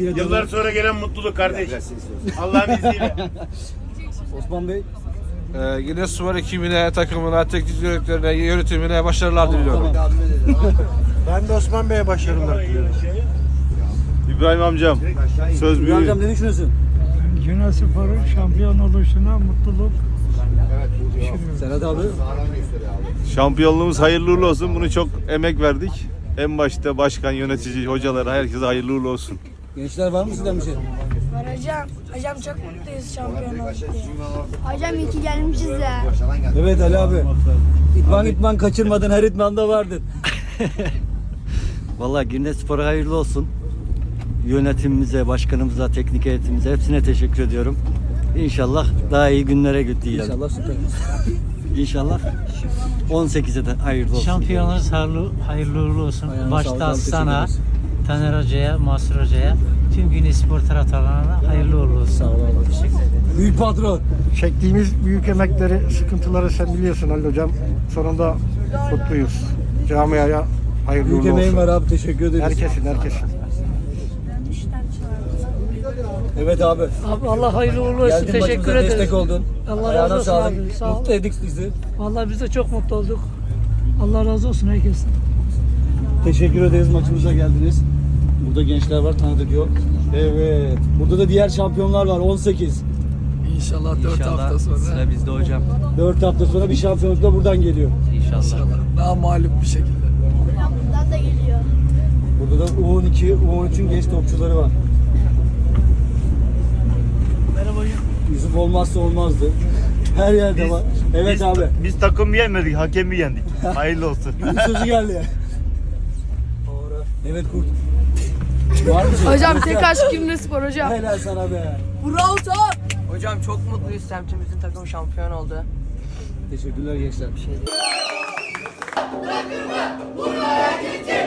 Yine Yıllar devam. sonra gelen mutluluk kardeş. Allah'ın izniyle. Osman Bey. Ee, yine spor ekibine, takımına, teknik direktörüne, yönetimine başarılar diliyorum. Tamam. Ben de Osman Bey'e başarılar diliyorum. İbrahim amcam. Söz İbrahim büyüğü. Hocam ne düşünüyorsun? Yine Spor'un şampiyon oluşuna mutluluk. Serhat abi. Şampiyonluğumuz hayırlı uğurlu olsun. Bunu çok emek verdik. En başta başkan, yönetici, hocalara herkese hayırlı uğurlu olsun. Gençler var mı sizden bir şey? Var hocam. Hocam çok mutluyuz şampiyon olduk diye. Hocam iyi ki gelmişiz ya. Evet Ali abi. İtman itman kaçırmadın her itmanda vardın. Vallahi Girne Spor'a hayırlı olsun. Yönetimimize, başkanımıza, teknik heyetimize hepsine teşekkür ediyorum. İnşallah daha iyi günlere gidiyor. İnşallah süper. İnşallah 18'e de hayırlı olsun. Şampiyonunuz hayırlı, hayırlı uğurlu olsun. Ayağına sağlık Başta sana. Taner Hoca'ya, Mahsur Hoca'ya, tüm Güneş Spor taraftarlarına hayırlı uğurlu olsun. Sağ ol abi. Büyük patron. Çektiğimiz büyük emekleri, sıkıntıları sen biliyorsun Halil Hocam. Sonunda mutluyuz. Camiaya hayırlı Büyük uğurlu emeğin olsun. var abi teşekkür ederiz. Herkesin, herkesin. Evet abi. Abi Allah hayırlı uğurlu olsun. Geldin Teşekkür ederiz. destek oldun. Allah Ayağına razı olsun sağlık. abi, sağ ol. Mutlu edik sizi. Vallahi biz de çok mutlu olduk. Allah razı olsun herkesten. Teşekkür ederiz maçımıza geldiniz. Burada gençler var tanıdık yok. Evet. Burada da diğer şampiyonlar var 18. İnşallah 4 hafta sonra Sıra bizde hocam. 4 hafta sonra bir şampiyonluk da buradan geliyor. İnşallah. daha mağlup bir şekilde. Buradan da geliyor. Burada da U12, U13'ün genç topçuları var. Merhaba Yusuf olmazsa olmazdı. Her yerde var. Evet biz, abi. Biz takım yenmedik, hakemi yendik. Hayırlı olsun. Bir sözü geldi. Doğru. Evet kurt. Var mı? Hocam tek aşk kimde spor hocam. Helal sana be. Bravo top. Hocam çok mutluyuz. Semtimizin takımı şampiyon oldu. Teşekkürler gençler. Bir şey değil. Takımı buraya getir.